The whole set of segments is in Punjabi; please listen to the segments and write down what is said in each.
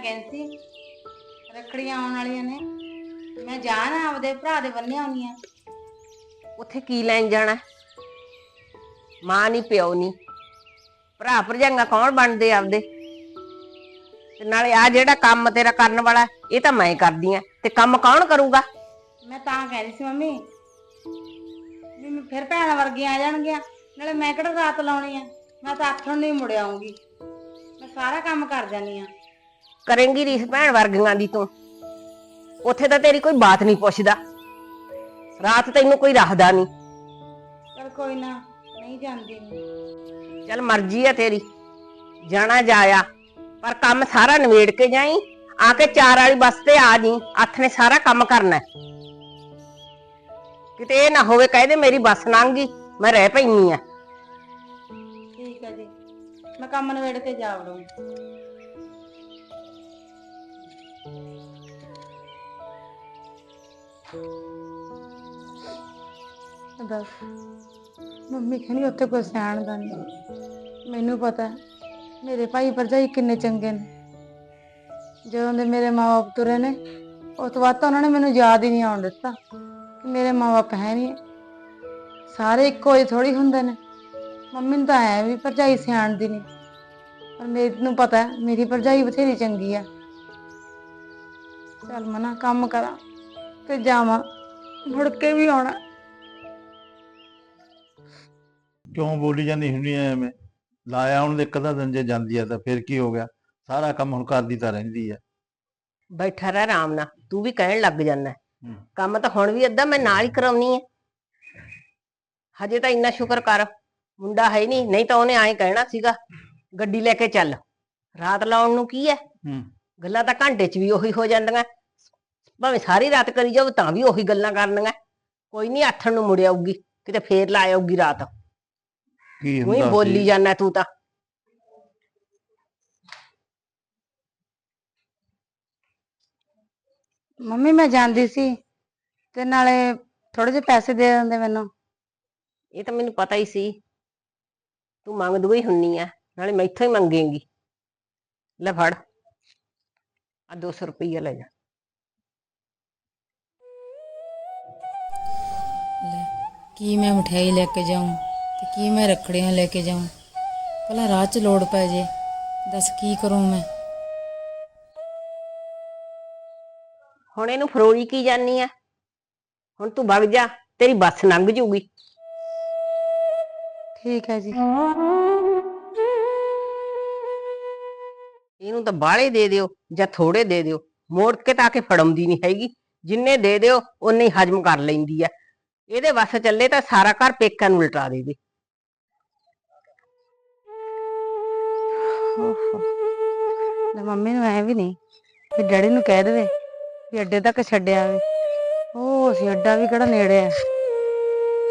ਕਹਿੰਦੀ ਰੱਖੜੀਆਂ ਆਉਣ ਵਾਲੀਆਂ ਨੇ। ਮੈਂ ਜਾਣਾ ਆਪਦੇ ਭਰਾ ਦੇ ਬੰਨੇ ਆਉਣੀ ਆ। ਉੱਥੇ ਕੀ ਲੈਣ ਜਾਣਾ? ਮਾਂ ਨਹੀਂ ਪਿਓ ਨਹੀਂ ਭਰਾ ਭਰਜਾਈਆਂ ਕੌਣ ਬਣਦੇ ਆਪਦੇ? ਤੇ ਨਾਲੇ ਆ ਜਿਹੜਾ ਕੰਮ ਤੇਰਾ ਕਰਨ ਵਾਲਾ ਇਹ ਤਾਂ ਮੈਂ ਕਰਦੀ ਆ। ਤੇ ਕੰਮ ਕੌਣ ਕਰੂਗਾ? ਮੈਂ ਤਾਂ ਕਹਿੰਦੀ ਸੀ ਮੰਮੀ ਵੀ ਮੈਂ ਫਿਰ ਭੈਣਾਂ ਵਰਗੀਆਂ ਆ ਜਾਣਗੀਆਂ। ਨਾਲੇ ਮੈਂ ਕਿਹੜਾ ਰਾਤ ਲਾਉਣੀ ਆ? ਮੈਂ ਤਾਂ ਆਥਣ ਨੂੰ ਹੀ ਮੁੜ ਆਉਂਗੀ ਮੈਂ ਸਾਰਾ ਕੰਮ ਕਰ ਜਾਨੀ ਆ। ਕਰੇਂਗੀ ਰੀਸ ਭੈਣ ਵਰਗੀਆਂ ਦੀ ਤੂੰ। ਉੱਥੇ ਤਾਂ ਤੇਰੀ ਕੋਈ ਬਾਤ ਨਹੀਂ ਪੁੱਛਦਾ। ਰਾਤ ਤੈਨੂੰ ਕੋਈ ਰੱਖਦਾ ਨਹੀਂ। ਚਲ ਕੋਈ ਨਾ ਨਹੀਂ ਜਾਂਦੀ। ਚੱਲ ਮਰਜ਼ੀ ਆ ਤੇਰੀ। ਜਾਣਾ ਜਾਇਆ। ਪਰ ਕੰਮ ਸਾਰਾ ਨਿਬੇੜ ਕੇ ਜਾਈ। ਆ ਕੇ ਚਾਰ ਵਾਲੀ ਬੱਸ ਤੇ ਆ ਜੀ ਅੱਠ ਨੇ ਸਾਰਾ ਕੰਮ ਕਰਨਾ ਹੈ। ਕਿਤੇ ਇਹ ਨਾ ਹੋਵੇ ਕਹਦੇ ਮੇਰੀ ਬੱਸ ਲੰਘ ਗਈ। ਮੈਂ ਰਹਿ ਪੈਣੀ ਆ। ਠੀਕ ਹੈ ਜੀ। ਮੈਂ ਕੰਮ ਨਵੇੜ ਕੇ ਜਾ ਦੱਸ ਮੰਮੀ ਕਹਿੰਦੀ ਉੱਥੇ ਕੋਈ ਸਿਆਣ ਦਾ ਨਹੀਂ ਮੈਨੂੰ ਪਤਾ ਹੈ, ਮੇਰੇ ਭਾਈ ਭਰਜਾਈ ਕਿੰਨੇ ਚੰਗੇ ਨੇ। ਜਦੋਂ ਦੇ ਮੇਰੇ ਮਾਪੇ ਤੁਰੇ ਨੇ ਉਸ ਤੋਂ ਬਾਅਦ ਤਾਂ ਉਹਨਾਂ ਨੇ ਮੈਨੂੰ ਯਾਦ ਹੀ ਨਹੀਂ ਆਉਣ ਦਿੱਤਾ ਕਿ ਮੇਰੇ ਮਾਪੇ ਹੈ ਨਹੀਂ। ਸਾਰੇ ਇੱਕੋ ਜਿਹੇ ਥੋੜੀ ਹੁੰਦੇ ਨੇ। ਮੰਮੀ ਨੂੰ ਤਾਂ ਐ ਵੀ ਭਰਜਾਈ ਸਿਆਣ ਦੀ ਨਹੀਂ। ਪਰ ਮੈਨੂੰ ਪਤਾ ਹੈ, ਮੇਰੀ ਭਰਜਾਈ ਬਥੇਰੀ ਚੰਗੀ ਆ ਚੱਲ ਮਨਾ ਕੰਮ ਕਰਾਂ। ਤੇ ਜਾਵਾਂ ਮੁੜ ਕੇ ਵੀ ਆਉਣਾ। ਕਿਉਂ ਬੋਲੀ ਜਾਂਦੀ ਹੁੰਦੀ ਐ ਐਵੇਂ? ਲਾਇਆ ਹੁਣ ਇੱਕ ਅੱਧਾ ਦਿਨ ਜੇ ਜਾਂਦੀ ਆ ਤਾਂ ਫਿਰ ਕੀ ਹੋ ਗਿਆ? ਸਾਰਾ ਕੰਮ ਹੁਣ ਕਰਦੀ ਤਾਂ ਰਹਿੰਦੀ ਆ ਬੈਠਾ ਰਹਿ ਆਰਾਮ ਨਾਲ ਤੂੰ ਵੀ ਕਹਿਣ ਲੱਗ ਜਾਂਦਾ। ਕੰਮ ਤਾਂ ਹੁਣ ਵੀ ਅੱਧਾ ਮੈਂ ਨਾਲ ਹੀ ਕਰਾਉਣੀ ਹੈ ਹਜੇ ਤਾਂ ਇੰਨਾ ਸ਼ੁਕਰ ਕਰ ਮੁੰਡਾ ਹੈ ਨਹੀਂ ਨਹੀਂ ਤਾਂ ਉਹਨੇ ਐਂ ਕਹਿਣਾ ਸੀਗਾ ਗੱਡੀ ਲੈ ਕੇ ਚੱਲ। ਰਾਤ ਲਾਉਣ ਨੂੰ ਕੀ ਹੈ ਹੂੰ। ਗੱਲਾਂ ਤਾਂ ਘੰਟੇ 'ਚ ਵੀ ਉਹੀ ਹੋ ਜਾਂਦੀਆਂ। ਭਾਵੇਂ ਸਾਰੀ ਰਾਤ ਕਰੀ ਜਾਓ ਤਾਂ ਵੀ ਉਹੀ ਗੱਲਾਂ ਕਰਨੀਆਂ ਕੋਈ ਨਹੀਂ ਆਥਣ ਨੂੰ ਮੁੜ ਆਊਗੀ ਕਿਤੇ ਫੇਰ ਲਾ ਆਊਗੀ ਰਾਤ। ਕੀ ਬੋਲੀ ਜਾਂਦਾ ਤੂੰ ਤਾਂ। ਮੰਮੀ ਮੈਂ ਜਾਂਦੀ ਸੀ ਤੇ ਨਾਲੇ ਥੋੜੇ ਜਿਹੇ ਪੈਸੇ ਦੇ ਦਿੰਦੇ ਮੈਨੂੰ। ਇਹ ਤਾਂ ਮੈਨੂੰ ਪਤਾ ਹੀ ਸੀ। ਤੂੰ ਮੰਗਦੂ ਹੀ ਹੁੰਨੀ ਆ ਨਾਲੇ ਮੈਥੋਂ ਹੀ ਮੰਗੇਂਗੀ। ਲੈ ਫੜ ਆ 200 ਰੁਪਈਆ ਲੈ ਜਾ। ਕੀ ਮੈਂ ਮਠਿਆਈ ਲੈ ਕੇ ਜਾਉਂ ਤੇ ਕੀ ਮੈਂ ਰੱਖੜੀਆਂ ਲੈ ਕੇ ਜਾਉਂ ਭਲਾ ਰਾਹ 'ਚ ਲੋੜ ਪੈ ਜੇ ਦੱਸ ਕੀ ਕਰੂੰ ਮੈਂ? ਹੁਣ ਇਹਨੂੰ ਫਰੋਲੀ ਕੀ ਜਾਨੀ ਆ? ਹੁਣ ਤੂੰ ਵਗ ਜਾ ਤੇਰੀ ਬੱਸ ਲੰਘ ਜੂਗੀ। ਠੀਕ ਹੈ ਜੀ। ਇਹਨੂੰ ਤਾਂ ਬਾਹਲੇ ਦੇ ਦਿਓ ਜਾਂ ਥੋੜੇ ਦੇ ਦਿਓ। ਮੋੜ ਕੇ ਤਾਂ ਆ ਕੇ ਫੜਾਉਂਦੀ ਨਹੀਂ ਹੈਗੀ। ਜਿੰਨੇ ਦੇ ਦਿਓ ਉਨੇ ਹੀ ਹਜਮ ਕਰ ਲੈਂਦੀ ਆ। ਇਹਦੇ ਵੱਸ ਚੱਲੇ ਤਾਂ ਸਾਰਾ ਘਰ ਪੇਕਾਂ ਨੂੰ ਉਲਟਾ ਦੇਵੇ ਲੈ ਮੰਮੀ ਨੂੰ ਐ ਵੀ ਨਹੀਂ ਵੀ ਡੈਡੀ ਨੂੰ ਕਹਿ ਦੇਵੇ ਵੀ ਅੱਡੇ ਤੱਕ ਛੱਡਿਆ ਵੇ ਉਹ ਅਸੀਂ ਅੱਡਾ ਵੀ ਕਿਹੜਾ ਨੇੜੇ ਆ।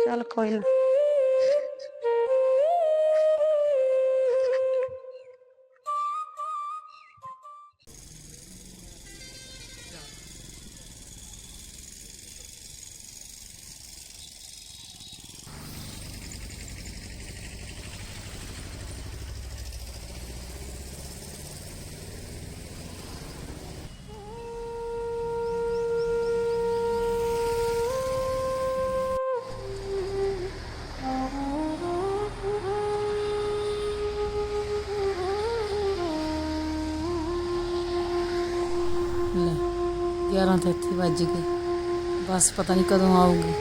ਚੱਲ ਕੋਈ ਨਾ। 11 ਤਾਂ ਇੱਥੇ ਵੱਜ ਗਏ। ਬਸ ਪਤਾ ਨਹੀਂ ਕਦੋਂ ਆਊਗੀ।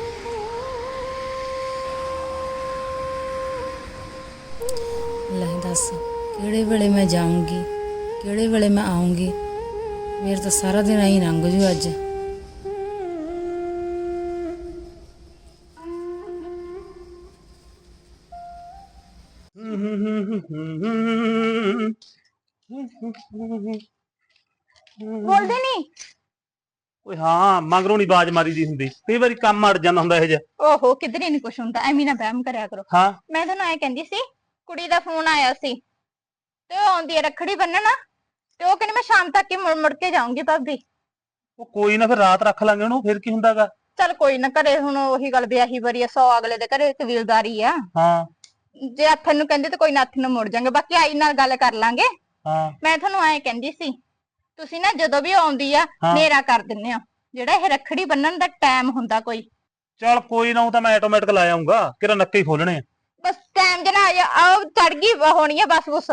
ਲੈ ਦੱਸ, ਕਿਹੜੇ ਵੇਲੇ ਮੈਂ ਜਾਊਂਗੀ? ਕਿਹੜੇ ਵੇਲੇ ਮੈਂ ਆਊਂਗੀ? ਮੇਰੇ ਤਾਂ ਸਾਰਾ ਦਿਨ ਆਈ ਲੰਘ ਜੂ ਅੱਜ। ਬੋਲਦੇ ਨਹੀਂ ਓਏ ਹਾਂ ਮਗਰੋਂ ਨਹੀਂ ਬਾਜ ਮਾਰੀ ਦੀ ਹੁੰਦੀ। ਕਈ ਵਾਰੀ ਕੰਮ ਅੜ ਜਾਂਦਾ ਹੁੰਦਾ ਇਹ ਜਿਹਾ। ਓਹੋ ਕਿਧਰੇ ਨਹੀਂ ਕੁਛ ਹੁੰਦਾ ਐਵੇਂ ਨਾ ਵਹਿਮ ਕਰਿਆ ਕਰੋ। ਹਾਂ। ਮੈਂ ਤੁਹਾਨੂੰ ਐ ਕਹਿੰਦੀ ਸੀ ਕੁੜੀ ਦਾ ਫੋਨ ਆਇਆ ਸੀ ਤੇ ਉਹ ਆਉਂਦੀ ਹੈ ਰੱਖੜੀ ਬੰਨਣ ਤੇ ਉਹ ਕਹਿੰਦੀ ਮੈਂ ਸ਼ਾਮ ਤੱਕ ਹੀ ਮੁੜ ਮੁੜ ਕੇ ਜਾਊਂਗੀ ਭਾਬੀ। ਉਹ ਕੋਈ ਨਾ ਫਿਰ ਰਾਤ ਰੱਖ ਲਾਂਗੇ ਉਹਨੂੰ ਫਿਰ ਕੀ ਹੁੰਦਾਗਾ? ਚੱਲ ਕੋਈ ਨਾ ਘਰੇ ਹੁਣ ਉਹੀ ਗੱਲ ਵਿਆਹੀ ਵਰੀ ਆ ਸੌ ਅਗਲੇ ਦੇ ਘਰੇ ਕਬੀਲਦਾਰੀ ਆ। ਹਾਂ। ਜੇ ਹੱਥ ਨੂੰ ਕਹਿੰਦੇ ਤੇ ਕੋਈ ਨਾ ਹੱਥ ਨੂੰ ਮੁੜ ਜਾਾਂਗੇ ਬਾਕੀ ਆਈ ਨਾਲ ਗੱਲ ਕਰ ਲਾਂਗੇ। ਹਾਂ। ਮੈਂ ਤੁਹਾਨੂੰ ਐ ਕਹਿੰਦੀ ਸੀ ਤੁਸੀਂ ਨਾ ਜਦੋਂ ਵੀ ਆਉਂਦੀ ਆ ਹਾਂ। ਨੇਰਾ ਕਰ ਦਿੰਦੇ ਆ। ਜਿਹੜਾ ਇਹ ਰੱਖੜੀ ਬੰਨਣ ਦਾ ਟਾਈਮ ਹੁੰਦਾ ਕੋਈ। ਚੱਲ ਕੋਈ ਨਾ ਉਹ ਤਾਂ ਮੈਂ ਆਟੋਮੈਟਿਕ ਲਾ ਆਉਂਗਾ ਕਿਰਾ ਨੱਕੇ ਹੀ ਖੋਲਣੇ ਆ। ਬਸ ਟਾਈਮ ਜਨਾ ਆ ਜਾ ਆ ਚੜ ਗਈ ਹੋਣੀ ਆ ਬਸ ਬਸ।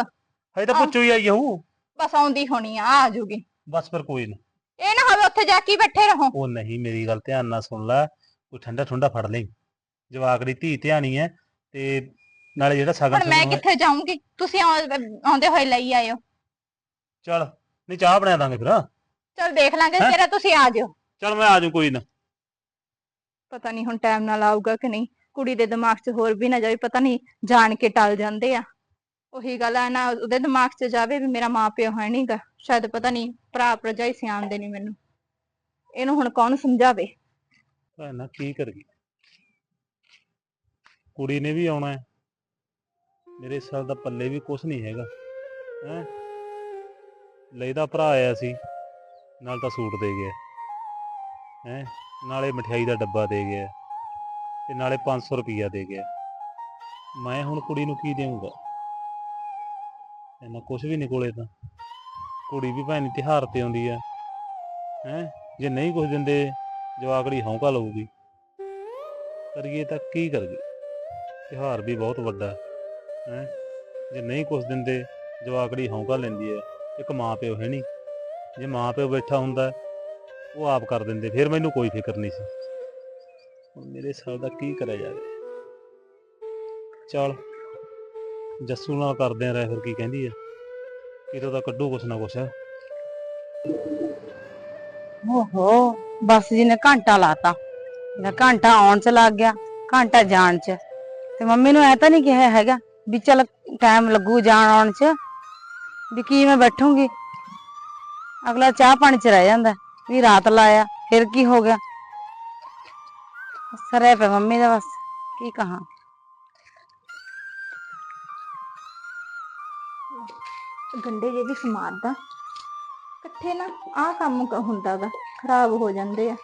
ਹਜੇ ਤਾਂ ਆਹ। ਪੁੱਛੋ ਹੀ ਆਈ ਹੂੰ ਬਸ ਆਉਂਦੀ ਹੋਣੀ ਆ ਆ ਜੂਗੀ ਬਸ ਫਿਰ ਕੋਈ ਨਾ। ਇਹ ਨਾ ਹੋਵੇ ਉੱਥੇ ਜਾ ਕੇ ਹੀ ਬੈਠੇ ਰਹੋ। ਉਹ ਨਹੀਂ ਮੇਰੀ ਗੱਲ ਧਿਆਨ ਨਾਲ ਸੁਣ ਲੈ। ਕੋਈ ਠੰਡਾ ਠੰਡਾ ਫੜ ਲਈ। ਜਵਾਕ ਦੀ ਧੀ ਧਿਆਣੀ ਹੈ ਤੇ ਨਾਲੇ ਜਿਹੜਾ ਸਗਨ ਹੁਣ ਮੈਂ ਕਿੱਥੇ ਜਾਊਂਗੀ? ਤੁਸੀਂ ਆਉ- ਆਉਂਦੇ ਹੋਏ ਲਈ ਆਇਓ। ਚੱਲ। ਨਹੀਂ ਚਾਹ ਬਣਾ ਦਾਂਗੇ ਫਿਰ। ਚਲ ਦੇਖ ਲਾਂਗੇ ਹੈਂ? ਤੇਰਾ ਤੁਸੀਂ ਆ ਜਿਓ। ਚੱਲ ਮੈਂ ਆ ਜਾਊਂ ਕੋਈ ਨਾ। ਪਤਾ ਨਹੀਂ ਹੁਣ ਟਾਈਮ ਨਾਲ ਆਊਗਾ ਕਿ ਨਹੀਂ। ਕੁੜੀ ਦੇ ਦਿਮਾਗ 'ਚ ਹੋਰ ਵੀ ਨਾ ਜਾਵੇ ਪਤਾ ਨਹੀਂ ਜਾਣ ਕੇ ਟਲ ਜਾਂਦੇ ਆ। ਉਹੀ ਗੱਲ ਆ ਨਾ ਉਹਦੇ ਦਿਮਾਗ 'ਚ ਜਾਵੇ ਵੀ ਮੇਰਾ ਮਾਂ ਪਿਓ ਹੈ ਨਹੀਂਗਾ ਸ਼ਾਇਦ ਪਤਾ ਨਹੀਂ ਭਰਾ ਭਰਜਾਈ ਸਿਆਣਦੇ ਨਹੀਂ ਮੈਨੂੰ। ਇਹਨੂੰ ਹੁਣ ਕੌਣ ਸਮਝਾਵੇ? ਭੈਣਾ ਕੀ ਕਰੀਏ? ਕੁੜੀ ਨੇ ਵੀ ਆਉਣਾ ਹੈ। ਮੇਰੇ ਸਾਲ ਦਾ ਪੱਲੇ ਵੀ ਕੁਛ ਨਹੀਂ ਹੈਗਾ। ਹੈ? ਲੈਦਾ ਭਰਾ ਆਇਆ ਸੀ, ਨਾਲ ਤਾਂ ਸੂਟ ਦੇ ਗਿਆ। ਹੈ? ਨਾਲੇ ਮਠਿਆਈ ਦਾ ਡੱਬਾ ਦੇ ਗਿਆ ਤੇ ਨਾਲੇ 500 ਰੁਪਈਆ ਦੇ ਗਿਆ। ਮੈਂ ਹੁਣ ਕੁੜੀ ਨੂੰ ਕੀ ਦੇਵਾਂਗਾ ਇਹਨਾਂ ਕੁਛ ਵੀ ਨਹੀਂ ਕੋਲੇ ਤਾਂ। ਕੁੜੀ ਵੀ ਭੈਣੀ ਤਿਉਹਾਰ ਤੇ ਆਉਂਦੀ ਆ। ਹੈ? ਜੇ ਨਹੀਂ ਕੁਝ ਦਿੰਦੇ ਜਵਾਕੜੀ ਹੌਂਕਾ ਲਊਗੀ। ਕਰੀਏ ਤਾਂ ਕੀ ਕਰੀਏ? ਤਿਉਹਾਰ ਵੀ ਬਹੁਤ ਵੱਡਾ। ਹੈ? ਜੇ ਨਹੀਂ ਕੁਝ ਦਿੰਦੇ ਜਵਾਕੜੀ ਹੌਂਕਾ ਲੈਂਦੀ ਹੈ ਇੱਕ ਮਾਂ ਪਿਓ ਹੈ ਨਹੀਂ। ਜੇ ਮਾਂ ਪਿਓ ਬੈਠਾ ਹੁੰਦਾ, ਉਹ ਆਪ ਕਰ ਦਿੰਦੇ, ਫਿਰ ਮੈਨੂੰ ਕੋਈ ਫਿਕਰ ਨਹੀਂ ਸੀ। ਹੁਣ ਮੇਰੇ ਸਾਲ ਦਾ ਕੀ ਕਰਿਆ ਜਾਵੇ। ਚਲ, ਜੱਸੂ ਨਾਲ ਕਰਦੇ ਆ ਰਹਿ ਫਿਰ ਕੀ ਕਹਿੰਦੀ ਆ? ਕਿਤੋਂ ਤਾਂ ਕੱਢੂ ਕੁਛ ਨਾ ਕੁਛ। ਓਹੋ, ਬੱਸ ਜੀ ਨੇ ਘੰਟਾ ਲਾਤਾ। ਇਹਦਾ ਘੰਟਾ ਆਉਣ ਚ ਲੱਗ ਗਿਆ, ਘੰਟਾ ਜਾਣ ਚ। ਤੇ ਮੰਮੀ ਨੂੰ ਐ ਤਾਂ ਨਹੀਂ ਕਿਹਾ ਹੈਗਾ ਵੀ ਚਲ ਟਾਈਮ ਲੱਗੂ ਜਾਣ ਆਉਣ ਚ। ਵੀ ਕੀ ਮੈਂ ਬੈਠੂੰਗੀ? ਅਗਲਾ ਚਾਹ ਪਾਣੀ ਚ ਰਹਿ ਜਾਂਦਾ, ਵੀ ਰਾਤ ਲਾਇਆ, ਫਿਰ ਕੀ ਹੋ ਗਿਆ? ਸਰੇ ਪੇ ਮੰਮੀ ਦਾ ਬਸ, ਕੀ ਕਹਾਂ? ਗੰਡੇ ਜੇ ਵੀ ਸਮਾਰਦਾ ਇਕੱਠੇ ਨਾ ਆਹ ਕੰਮ ਕ- ਹੁੰਦਾ ਗਾ, ਖਰਾਬ ਹੋ ਜਾਂਦੇ ਆ।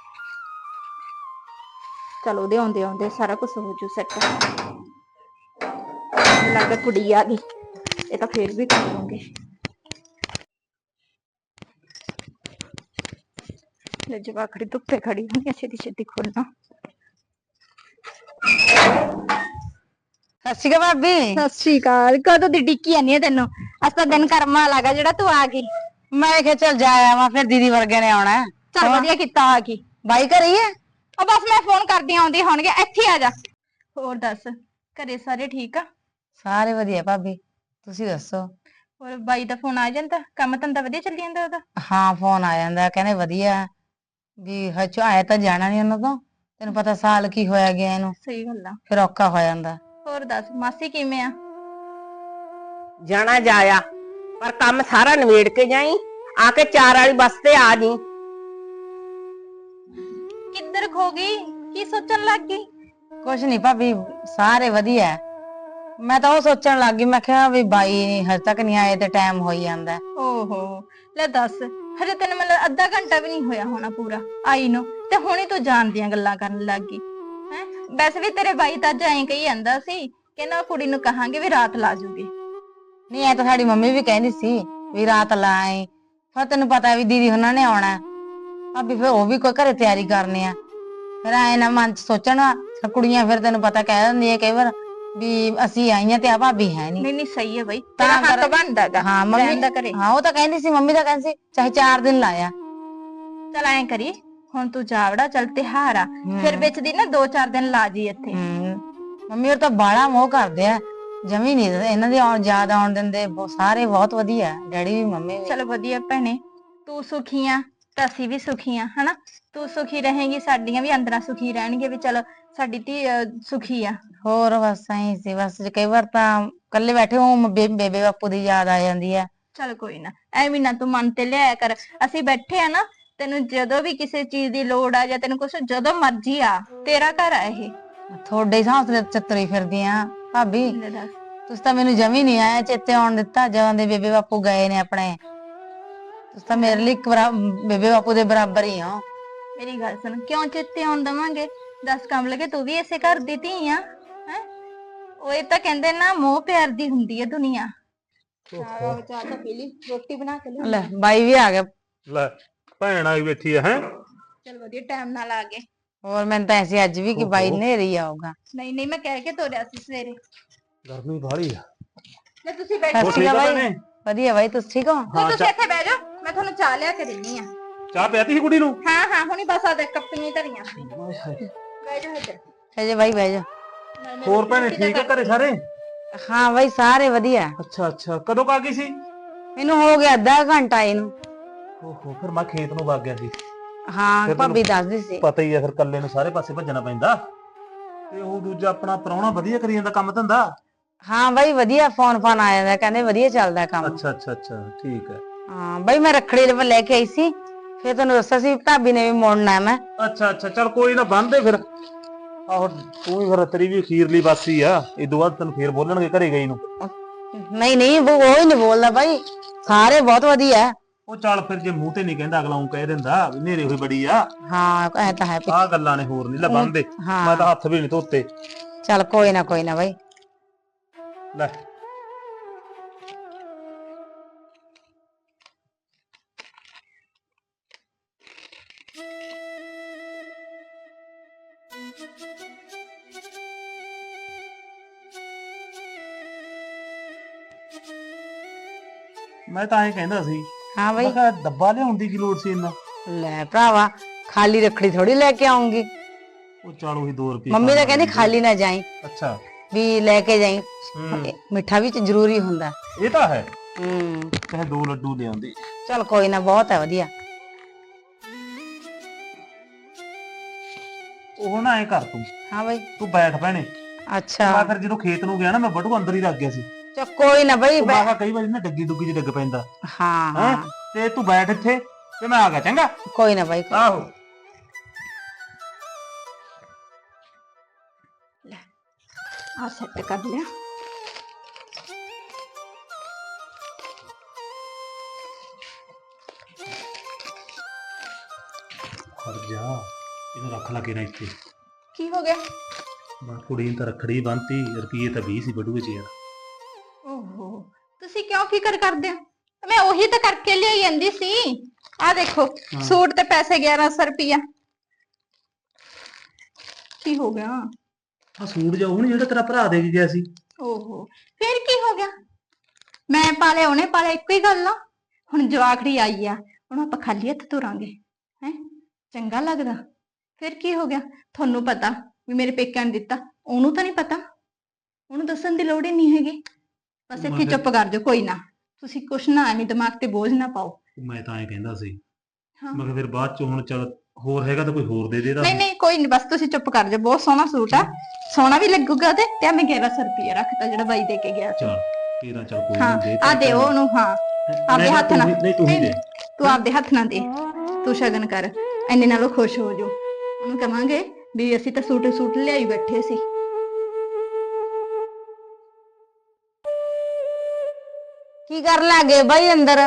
ਚਲ ਉਹਦੇ ਆਉਂਦੇ ਆਉਂਦੇ ਸਾਰਾ ਕੁਝ ਹੋ ਜੂ ਸੈੱਟ ਲੱਗਦਾ ਕੁੜੀ ਆ ਗਈ, ਇਹ ਤਾਂ ਫੇਰ ਵੀ ਕਰ ਲੂੰਗੇ ਜਵਾਖੜੀ ਧੁੱਪੇ ਖੜੀ ਹੋਣੀ ਆ ਛੇਤੀ ਛੇਤੀ ਖੋਲਣਾ ਸਤਿ ਸ਼੍ਰੀ ਅਕਾਲ ਭਾਬੀ। ਸਤਿ ਸ਼੍ਰੀ ਅਕਾਲ। ਕਦੋਂ ਦੀ ਡਿੱਕੀ ਆਨੀ ਆ ਤੈਨੂੰ? ਅੱਜ ਤਾਂ ਦਿਨ ਕਰਮਾ ਲੱਗਾ ਜਿਹੜਾ ਤੂੰ ਆ ਗਈ। ਮੈਂ ਕਿਹਾ ਚਲ ਜਾ ਆਵਾਂ ਫਿਰ ਦੀਦੀ ਵਰਗੇ ਨੇ ਆਉਣਾ। ਹੈ। ਚਲ ਵਧੀਆ ਕੀਤਾ ਆ ਗਈ। ਬਾਈ ਘਰੇ ਹੀ ਹੈ? ਉਹ ਬਸ ਮੈਂ ਫੋਨ ਕਰਦੀ ਆਉਂਦੀ ਹੋਣਗੇ ਇੱਥੇ ਆ ਜਾ। ਹੋਰ ਦੱਸ ਘਰੇ ਸਾਰੇ ਠੀਕ ਆ? ਸਾਰੇ ਵਧੀਆ ਭਾਬੀ ਤੁਸੀਂ ਦੱਸੋ? ਹੋਰ ਬਾਈ ਦਾ ਫੋਨ ਆ ਜਾਂਦਾ ਕੰਮ ਧੰਦਾ ਵਧੀਆ ਚੱਲੀ ਜਾਂਦਾ ਉਹਦਾ? ਹਾਂ ਫੋਨ ਆ ਜਾਂਦਾ ਕਹਿੰਦੇ ਵਧੀਆ। ਵੀ ਹਚੋ ਆਇਆ ਤਾਂ ਜਾਣਾ ਨਹੀਂ ਉਹਨਾਂ ਤੋਂ ਤੈਨੂੰ ਪਤਾ ਸਾਲ ਕੀ ਹੋਇਆ ਗਿਆ ਇਹਨੂੰ। ਸਹੀ ਗੱਲ ਆ। ਫਿਰ ਔਖਾ ਹੋ ਜਾਂਦਾ। ਹੋਰ ਦੱਸ ਮਾਸੀ ਕਿਵੇਂ ਆ? ਜਾਣਾ ਜਾਇਆ ਪਰ ਕੰਮ ਸਾਰਾ ਨਿਬੇੜ ਕੇ ਜਾਈ ਆ ਕੇ ਚਾਰ ਵਾਲੀ ਬੱਸ ਤੇ ਆ ਜੀ ਕਿੱਧਰ ਖੋ ਗਈ? ਕੀ ਸੋਚਣ ਲੱਗ ਗਈ? ਕੁਛ ਨਹੀਂ ਭਾਬੀ ਸਾਰੇ ਵਧੀਆ। ਹੈ। ਮੈਂ ਤਾਂ ਉਹ ਸੋਚਣ ਲੱਗ ਗਈ ਮੈਂ ਕਿਹਾ ਵੀ ਬਾਈ ਨਹੀਂ ਹਜੇ ਤੱਕ ਨਹੀਂ ਆਏ ਤੇ ਟਾਈਮ ਹੋਈ ਜਾਂਦਾ। ਹੈ। ਓਹੋ ਲੈ ਦੱਸ ਹਜੇ ਤੈਨੂੰ ਮਤਲਬ ਅੱਧਾ ਘੰਟਾ ਵੀ ਨਹੀਂ ਹੋਇਆ ਹੋਣਾ ਪੂਰਾ ਆਈ ਨੂੰ ਤੇ ਹੁਣੇ ਤੂੰ ਜਾਣ ਦੀਆਂ ਗੱਲਾਂ ਕਰਨ ਲੱਗ ਗਈ। ਹੈ? ਵੈਸੇ ਵੀ ਤੇਰੇ ਬਾਈ ਤਾਂ ਅੱਜ ਐਂ ਕਹੀ ਜਾਂਦਾ ਸੀ ਕਹਿੰਦਾ ਉਹ ਕੁੜੀ ਨੂੰ ਕਹਾਂਗੇ ਵੀ ਰਾਤ ਲਾ ਜੂਗੀ। ਨਹੀਂ ਐ ਤਾਂ ਸਾਡੀ ਮੰਮੀ ਵੀ ਕਹਿੰਦੀ ਸੀ ਵੀ ਰਾਤ ਲਾਏ ਫਿਰ ਤੈਨੂੰ ਪਤਾ ਵੀ ਦੀਦੀ ਉਹਨਾਂ ਨੇ ਆਉਣਾ। ਹੈ। ਭਾਬੀ ਫਿਰ ਉਹ ਵੀ ਕੋਈ ਘਰੇ ਤਿਆਰੀ ਕਰਨੀ ਆ। ਫਿਰ ਐ ਨਾ ਮਨ ਚ ਸੋਚਣਾ ਕੁੜੀਆਂ ਫਿਰ ਤੈਨੂੰ ਪਤਾ ਕਹਿ ਦਿੰਦੀਆਂ ਕਈ ਵਾਰ ਵੀ ਅਸੀਂ ਆਈਆਂ ਤੇ ਆ ਭਾਬੀ ਹੈ ਨਹੀਂ ਨਹੀਂ ਨਹੀਂ ਸਹੀ ਹੈ ਬਾਈ। ਤਾਂ ਹੱਕ ਕਰ- ਬਣਦਾਗਾ ਹਾਂ ਮੰਮੀ ਦਾ ਕਰੇ ਹਾਂ ਉਹ ਤਾਂ ਕਹਿੰਦੀ ਸੀ ਮੰਮੀ ਤਾਂ ਕਹਿੰਦੀ ਸੀ ਚਾਹੇ 4 ਦਿਨ ਲਾਇਆ। ਚਲ ਐਂ ਕਰੀ ਹੁਣ ਤੂੰ ਜਾਵੜਾ ਚੱਲ ਤਿਹਾਰ ਆ। ਫਿਰ ਵਿੱਚ ਦੀ ਨਾ 2-4 ਦਿਨ ਲਾ ਜੀ ਇੱਥੇ। ਹਮ, ਮੰਮੀ ਉਹ ਤਾਂ ਬਾਲਾ ਮੋਹ ਕਰਦੇ ਆ। ਜਮੀ ਨਹੀਂ ਇਹਨਾਂ ਦੇ ਆਉਣ ਯਾਦ ਆਉਣ ਦਿੰਦੇ ਬਹੁ- ਸਾਰੇ ਬਹੁਤ ਵਧੀਆ। ਡੈਡੀ ਵੀ ਮੰਮੀ ਵੀ। ਚਲ ਵਧੀਆ ਭੈਣੇ ਤੂੰ ਸੁਖੀ ਆ ਤਾਂ ਅਸੀਂ ਵੀ ਸੁਖੀ ਆ ਹਨਾ? ਤੂੰ ਸੁਖੀ ਰਹੇਂਗੀ ਸਾਡੀਆਂ ਵੀ ਅੰਦਰਾਂ ਸੁਖੀ ਰਹਿਣਗੇ ਵੀ ਚਲ ਸਾਡੀ ਧੀ ਅਹ, ਸੁਖੀ ਆ। ਹੋਰ ਬਸ ਐਂ ਸੀ ਬਸ ਕਈ ਵਾਰ ਤਾਂ ਇਕੱਲੇ ਬੈਠੇ ਹੋ ਬੇਬੇ ਬਾਪੂ ਦੀ ਯਾਦ ਆ ਜਾਂਦੀ ਆ। ਚਲ ਕੋਈ ਨਾ ਐਵੇਂ ਨਾ ਤੂੰ ਮਨ ਤੇ ਲਿਆਇਆ ਕਰ ਅਸੀਂ ਬੈਠੇ ਆ ਨਾ ਤੈਨੂੰ ਜਦੋਂ ਵੀ ਕਿਸੇ ਚੀਜ਼ ਦੀ ਲੋੜ ਆ ਜਾਂ ਤੈਨੂੰ ਕੁਛ ਜਦੋਂ ਮਰਜ਼ੀ ਆ ਤੇਰਾ ਘਰ ਆ ਇਹ। ਤੁਹਾਡੇ ਹੀ ਹੌਸਲੇ ਚ ਤੁਰੀ ਫਿਰਦੀ ਆ ਭਾਬੀ ਲੈ ਦੱਸ। ਤੁਸੀਂ ਤਾਂ ਮੈਨੂੰ ਜਮੀ ਨਹੀਂ ਆਇਆ ਚੇਤੇ ਆਉਣ ਦਿੱਤਾ ਜਦੋਂ ਦੇ ਬੇਬੇ ਬਾਪੂ ਗਏ ਨੇ ਆਪਣੇ। ਤੁਸੀਂ ਤਾਂ ਮੇਰੇ ਲਈ ਇੱਕ ਬਰਾ- ਬੇਬੇ ਬਾਪੂ ਦੇ ਬਰਾਬਰ ਹੀ ਹੋ। ਮੇਰੀ ਗੱਲ ਸੁਣ ਕਿਉਂ ਚਿੱਤੇ ਆਉਣ ਦਵਾਂਗੇ? ਦੱਸ ਕੰਮ ਲਗੇ ਤੂੰ ਵੀ ਇਸੇ ਘਰ ਦੀ ਧੀ ਆ? ਉਹ ਇਹ ਤਾਂ ਕਹਿੰਦੇ ਨਾ ਮੋਹ ਪਿਆਰ ਦੀ ਹੁੰਦੀ ਹੈ ਦੁਨੀਆ। ਚਾਹ ਚਾਹ ਤਾਂ ਪੀ ਲਈ ਰੋਟੀ ਬਣਾ ਕੇ ਲਿਆ ਲੈ ਬਾਈ ਵੀ ਆ ਗਿਆ। ਲੈ ਭੈਣ ਆਈ ਬੈਠੀ ਹੈ? ਚਲ ਵਧੀਆ ਟਾਈਮ ਨਾਲ ਆ ਗਏ। ਹੋਰ ਮੈਨੂੰ ਤਾਂ ਐਸੀ ਅੱਜ ਵੀ ਕਿ ਬਾਈ। ਨੇਰੀ ਆਊਗਾ। ਨਹੀਂ ਨਹੀਂ ਮੈਂ ਕਹਿ ਕੇ ਤੋਰਿਆ ਸੀ ਸਵੇਰੇ। ਗਰਮੀ ਬਾਹਲੀ ਆ। ਲੈ ਤੁਸੀਂ ਬੈਠੋ। ਅਕਾਲ ਆ ਬਾਈ? ਭੈਣੇ? ਵਧੀਆ ਬਾਈ ਤੁਸੀਂ ਠੀਕ ਹੋ? ਤੁਸੀਂ ਇੱਥੇ ਬਹਿ ਜਾਓ ਮੈਂ ਤੁਹਾਨੂੰ ਚਾਹ ਲਿਆ ਕੇ ਦਿੰਨੀ ਆ ਚਾਹ ਪਿਆਤੀ ਸੀ ਕੁੜੀ ਨੂੰ? ਹਾਂ ਹਾਂ ਹੁਣੀ ਬਸ ਆ ਦੇ ਕੱਪੀਆਂ ਹੀ ਧਰੀਆਂ। ਬਹਿ ਜਾਓ ਇੱਧਰ। ਅਜੇ ਬਾਈ ਬਹਿ ਜਾ। ਹੋਰ ਭੈਣੇ ਠੀਕ ਆ ਘਰੇ ਸਾਰੇ? ਹਾਂ ਬਾਈ ਸਾਰੇ ਵਧੀਆ। ਅੱਛਾ ਅੱਛਾ। ਕਦੋਂ ਕਾ ਗਈ ਸੀ? ਮੈਨੂੰ ਹੋ ਗਿਆ ਅੱਧਾ ਘੰਟਾ ਇਹਨੂੰ। ਓਹੋ ਫਿਰ ਮੈਂ ਖੇਤ ਨੂੰ ਵਗ ਗਿਆ ਸੀ। ਹਾਂ ਭਾਬੀ ਦੱਸਦੀ ਸੀ। ਪਤਾ ਹੀ ਆ ਫਿਰ ਕੱਲੇ ਨੂੰ ਸਾਰੇ ਪਾਸੇ ਭੱਜਣਾ ਪੈਂਦਾ। ਤੇ ਉਹ ਦੂਜਾ ਆਪਣਾ ਪ੍ਰਾਹੁਣਾ ਵਧੀਆ ਕਰੀ ਜਾਂਦਾ ਕੰਮ ਧੰਦਾ? ਹਾਂ ਬਾਈ ਵਧੀਆ ਫੋਨ ਫਾਨ ਆ ਜਾਂਦਾ ਕਹਿੰਦੇ ਵਧੀਆ ਚੱਲਦਾ ਕੰਮ। ਅੱਛਾ ਅੱਛਾ ਅੱਛਾ ਠੀਕ ਹੈ ਹਾਂ ਬਾਈ ਮੈਂ ਰੱਖੜੀ ਲੈ ਕੇ ਆਈ ਸੀ। ਫਿਰ ਤੁਹਾਨੂੰ ਦੱਸਿਆ ਸੀ ਭਾਬੀ ਨੇ ਵੀ ਮੋੜਨਾ ਮੈਂ। ਅੱਛਾ ਅੱਛਾ ਚਲ ਕੋਈ ਨਾ ਬੰਦੇ ਫਿਰ। ਆਹੋ ਤੂੰ ਵੀ ਫਿਰ ਤੇਰੀ ਵੀ ਖੀਰਲੀ ਬਾਸੀ ਆ। ਇਦੋਂ ਬਾਅਦ ਤੈਨੂੰ ਫੇਰ ਬੋਲਣਗੇ ਘਰੇ ਗਈ ਨੂੰ। ਨਹੀਂ ਨਹੀਂ ਉਹ ਉਹ ਹੀ ਨਹੀਂ ਬੋਲਦਾ ਬਾਈ। ਸਾਰੇ ਬਹੁਤ ਵਧੀਆ ਹੈ। ਉਹ ਚੱਲ ਫਿਰ ਜੇ ਮੂੰਹ ਤੇ ਨਹੀਂ ਕਹਿੰਦਾ ਅਗਲਾ ਉਹ ਕਹਿ ਦਿੰਦਾ ਵੀ ਨੇਰੇ ਹੋਈ ਬੜੀ ਆ। ਹਾਂ ਐ ਤਾਂ ਹੈ ਵੀ- ਆਹ ਗੱਲਾਂ ਨੇ ਹੋਰ ਨਹੀਂ ਲੈ ਬੰਦੇ ਮੈਂ ਤਾਂ ਹੱਥ ਵੀ ਨਹੀਂ ਧੋਤੇ। ਚੱਲ ਕੋਈ ਨਾ ਕੋਈ ਨਾ ਬਾਈ। ਲੈ। ਮੈਂ ਤਾਂ ਐਂ ਕਹਿੰਦਾ ਸੀ। ਹਾਂ ਮੈਂ ਬਾਈ ਕਿਹਾ ਡੱਬਾ ਲਿਆਉਣ ਦੀ ਕੀ ਲੋੜ ਸੀ ਇੰਨਾ ਲੈ ਭਰਾਵਾ ਖਾਲੀ ਰੱਖੜੀ ਥੋੜੀ ਲੈ ਕੇ ਆਉਂਗੀ। ਉਹ ਚੱਲ ਉਹੀ 2 ਰੁਪਏ ਮੰਮੀ ਤਾਂ ਕਹਿੰਦੀ ਖਾਲੀ ਨਾ ਜਾਈ। ਅੱਛਾ। ਵੀ ਲੈ ਕੇ ਜਾਈ। ਹੂੰ। ਮਿੱਠਾ ਵੀ ਜ਼ਰੂਰੀ ਹੁੰਦਾ। ਇਹ ਤਾਂ ਹੈ। ਹੂੰ। ਚਾਹੇ ਦੋ ਲੱਡੂ ਲਿਆਉਂਦੀ ਚੱਲ ਕੋਈ ਨਾ ਬਹੁਤ ਹੈ ਵਧੀਆ। ਉਹ ਨਾ ਐ ਕਰ ਤੂੰ। ਹਾਂ ਬਾਈ। ਤੂੰ ਬੈਠ ਭੈਣੇ। ਅੱਛਾ। ਮੈਂ ਫਿਰ ਜਦੋਂ ਖੇਤ ਨੂੰ ਗਿਆ ਨਾ ਮੈਂ ਬਟੂ ਅੰਦਰ ਹੀ ਰੱਖ ਗਿਆ ਸੀ। ਚੱਲ ਕੋਈ ਨਾ ਬਾਈ ਉਹ ਬੈ- ਮੈਂ ਕਿਹਾ ਕਈ ਵਾਰੀ ਨਾ ਡੱਗੀ ਡੁੱਗੀ ਚ ਡਿੱਗ ਪੈਂਦਾ। ਹਾਂ ਹੈਂ? ਹਾਂ। ਤੇ ਤੂੰ ਬੈਠ ਇੱਥੇ ਤੇ ਮੈਂ ਆ ਗਿਆ ਚੰਗਾ? ਕੋਈ ਨਾ ਬਾਈ ਆਹੋ। ਆ ਸੈੱਟ ਕਰ ਲਿਆ। ਖੜ ਜਾ ਇਹਨੂੰ ਰੱਖ ਲਾ ਕੇ ਨਾ ਇੱਥੇ। ਕੀ ਹੋ ਗਿਆ? ਮੈਂ ਕੁੜੀ ਨੂੰ ਤਾਂ ਰੱਖੜੀ ਬੰਨਤੀ ਰੁਪਈਏ ਤਾਂ 20 ਸੀ ਬਟੂਏ ਚ ਯਾਰ। ਓਹੋ ਤੁਸੀਂ ਕਿਉਂ ਫਿਕਰ ਕਰਦੇ ਹੋ? ਮੈਂ ਉਹੀ ਤਾਂ ਕਰਕੇ ਲਿਆਈ ਜਾਂਦੀ ਸੀ। ਆ ਦੇਖੋ ਹਾਂ। ਸੂਟ ਤੇ ਪੈਸੇ 1100 ਰੁਪਿਆ ਕੀ ਹੋ ਗਿਆ? ਆ ਸੂਟ ਜਾ ਉਹ ਨੀ ਜਿਹੜਾ ਤੇਰਾ ਭਰਾ ਦੇ ਕੇ ਗਿਆ ਸੀ। ਓਹੋ ਫਿਰ ਕੀ ਹੋ ਗਿਆ? ਮੈਂ ਪਾਲੇ ਉਹਨੇ ਪਾਲੇ ਇੱਕੋ ਹੀ ਗੱਲ ਆ। ਹੁਣ ਜਵਾਕੜੀ ਆਈ ਆ ਹੁਣ ਆਪਾਂ ਖਾਲੀ ਹੱਥ ਤੁਰਾਂਗੇ ਹੈ? ਚੰਗਾ ਲੱਗਦਾ। ਫਿਰ ਕੀ ਹੋ ਗਿਆ? ਤੁਹਾਨੂੰ ਪਤਾ ਵੀ ਮੇਰੇ ਪੇਕਿਆਂ ਨੇ ਦਿੱਤਾ ਉਹਨੂੰ ਤਾਂ ਨਹੀਂ ਪਤਾ। ਉਹਨੂੰ ਦੱਸਣ ਦੀ ਲੋੜ ਹੀ ਨਹੀਂ ਹੈਗੀ। ਬਸ ਇੱਥੇ ਚੁੱਪ ਕਰ ਜਾਓ ਕੋਈ ਨਾ। ਤੁਸੀਂ ਕੁਛ ਨਾ ਐਵੇਂ ਦਿਮਾਗ ਤੇ ਬੋਝ ਨਾ ਪਾਓ। ਮੈਂ ਤਾਂ ਐਂ ਕਹਿੰਦਾ ਸੀ। ਹਾਂ। ਮੈਂ ਕਿਹਾ ਫਿਰ ਬਾਅਦ ਚ ਹੁਣ ਚੱਲ ਹੋਰ ਹੈਗਾ ਤਾਂ ਕੋਈ ਹੋਰ ਦੇ ਦੇ ਦਾ ਨਹੀਂ ਨਹੀਂ ਕੋਈ ਨਹੀਂ ਬਸ ਤੁਸੀਂ ਚੁੱਪ ਕਰ ਜਾਓ ਬਹੁਤ ਸੋਹਣਾ ਸੂਟ ਆ। ਸੋਹਣਾ ਵੀ ਲੱਗੂਗਾ ਤੇ ਤੇ ਮੈਂ 1100 ਰੁਪਏ ਰੱਖਤਾ ਜਿਹੜਾ ਬਾਈ ਦੇ ਕੇ ਗਿਆ ਸੀ। ਚੱਲ ਤੇਰਾ ਚੱਲ ਕੋਈ ਹਾਂ ਨਹੀਂ ਦੇ ਆ ਦਿਓ ਉਹਨੂੰ ਹਾਂ। ਆਪਦੇ ਨਹੀਂ, ਹੱਥ ਤੂੰ ਨਾਲ। ਹੀ- ਨਹੀਂ ਤੂੰ ਹੀ ਦੇ। ਤੂੰ ਆਪਦੇ ਹੱਥ ਨਾਲ ਦੇ। ਤੂੰ ਸ਼ਗਨ ਕਰ। ਐਨੇ ਨਾਲੋਂ ਖੁਸ਼ ਹੋ ਜਾਓ। ਉਹਨੂੰ ਕਵਾਂਗੇ ਵੀ ਅਸੀਂ ਤਾਂ ਸੂਟ ਸੂਟ ਲਿਆਈ ਬੈਠੇ ਸੀ। ਕੀ ਕਰਨ ਲੱਗੇ ਬਾਈ ਅੰਦਰ?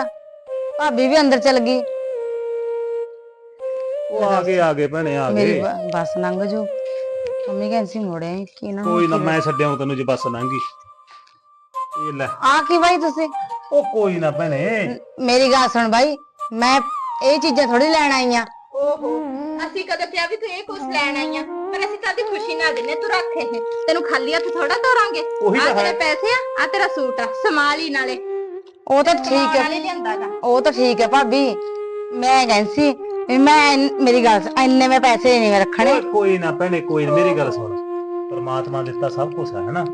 ਭਾਬੀ ਵੀ ਅੰਦਰ ਚਲ ਗਈ। ਉਹ ਆ ਗਏ ਆ ਗਏ ਭੈਣੇ ਆ ਮੇਰੀ ਗਏ। ਬ- ਬੱਸ ਲੰਘ ਜੋ ਮੰਮੀ ਕਹਿੰਦੀ ਸੀ ਮੋੜਿਆ ਈ, ਕੀ ਨਾ ਕੋਈ ਨਾ ਮੈਂ ਛੱਡਿਆ ਤੈਨੂੰ ਜੇ ਬੱਸ ਲੰਘੀ। ਇਹ ਲੈ। ਆ ਕੀ ਬਾਈ ਤੁਸੀਂ? ਉਹ ਕੋਈ ਨਾ ਭੈਣੇ। ਮੇਰੀ ਗੱਲ ਸੁਣ ਬਾਈ ਮੈਂ ਇਹ ਚੀਜ਼ਾਂ ਥੋੜੀ ਲੈਣ ਆਈ ਆ। ਓਹੋ ਅਸੀਂ ਕਦੋਂ ਕਿਹਾ ਵੀ ਤੂੰ ਇਹ ਕੁਛ ਲੈਣ ਆਈ ਆ ਪਰ ਅਸੀਂ ਤਾਂ ਦੀ ਖੁਸ਼ੀ ਨਾਲ ਦਿੰਨੇ ਤੂੰ ਰੱਖ ਇਹ। ਤੈਨੂੰ ਖਾਲੀ ਹੱਥ ਥੋੜਾ ਤੋਰਾਂਗੇ ਉਹੀ ਆ ਤਾਂ ਤੇਰੇ ਹੈ। ਪੈਸੇ ਆ ਆ ਤੇਰਾ ਸੂਟ ਆ ਸਮਾਲੀ ਨਾਲੇ। ਉਹ ਤਾਂ ਠੀਕ ਹੈ। ਲਿਆਂਦਾਗਾ ਉਹ ਤਾਂ ਠੀਕ ਹੈ ਭਾਬੀ। ਮੈਂ ਕਹਿੰਦੀ ਸੀ ਵੀ ਮੈਂ ਇੰਨ- ਮੇਰੀ ਗੱਲ ਸੁਣ, ਇੰਨੇ ਮੈਂ ਪੈਸੇ ਨਹੀਂ ਰੱਖਣੇ। ਓਏ ਕੋਈ ਨਾ ਭੈਣੇ ਕੋਈ ਨਾ ਮੇਰੀ ਗੱਲ ਸੁਣ। ਪਰਮਾਤਮਾ ਦਿੱਤਾ ਸਭ ਕੁਝ ਹੈ ਹਨਾ?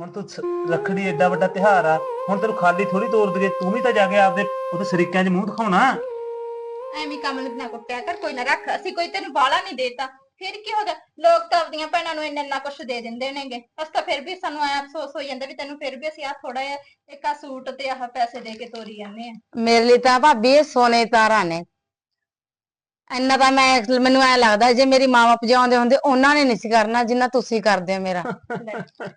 ਹੁਣ ਤੂੰ ਸ- ਰੱਖੜੀ ਏਡਾ ਵੱਡਾ ਤਿਹਾਰ ਆ ਹੁਣ ਤੈਨੂੰ ਖਾਲੀ ਥੋੜੀ ਤੋਰ ਦਈਏ ਤੂੰ ਵੀ ਤਾਂ ਜਾ ਕੇ ਆਪਦੇ ਉਹਦੇ ਸਰੀਕਿਆਂ 'ਚ ਮੂੰਹ ਦਿਖਾਉਣਾ। ਐਵੇਂ ਕਮਲ ਨਾ ਕੁੱਟਿਆ ਕਰ ਕੋਈ ਨਾ ਰੱਖ। ਅਸੀਂ ਕੋਈ ਤੈਨੂੰ ਬਾਲਾ ਨਹੀਂ ਦੇਤਾ। ਫਿਰ ਕੀ ਹੋ ਗਿਆ? ਲੋਕ ਤਾਂ ਆਪਦੀਆਂ ਭੈਣਾਂ ਨੂੰ ਇੰਨਾ ਇੰਨਾ ਕੁਛ ਦੇ ਦਿੰਦੇ ਨੇਗੇ। ਅਸ ਤਾਂ ਫਿਰ ਵੀ ਸਾਨੂੰ ਐ ਅਫਸੋਸ ਹੋ ਜਾਂਦਾ ਵੀ ਤੈਨੂੰ ਫਿਰ ਵੀ ਅਸੀਂ ਆ ਥੋੜਾ ਜਿਹਾ ਇੱਕ ਆ ਸੂਟ ਤੇ ਆਹ ਪੈਸੇ ਦੇ ਕੇ ਤੋਰੀ ਜਾਂਦੇ ਆ ਮੇਰੇ ਲਈ ਤਾਂ ਭਾਬੀ ਇਹ ਸੋਨੇ ਤਾਰਾਂ ਨੇ। ਇੰਨਾ ਤਾਂ ਮੈਂ ਮੈਨੂੰ ਐ ਲੱਗਦਾ ਜੇ ਮੇਰੀ ਮਾਂ ਬਾਪ ਜਿਉਂਦੇ ਹੁੰਦੇ ਉਹਨਾਂ ਨੇ ਨਹੀਂ ਸੀ ਕਰਨਾ ਜਿੰਨਾ ਤੁਸੀਂ ਕਰਦੇ ਹੋ ਮੇਰਾ।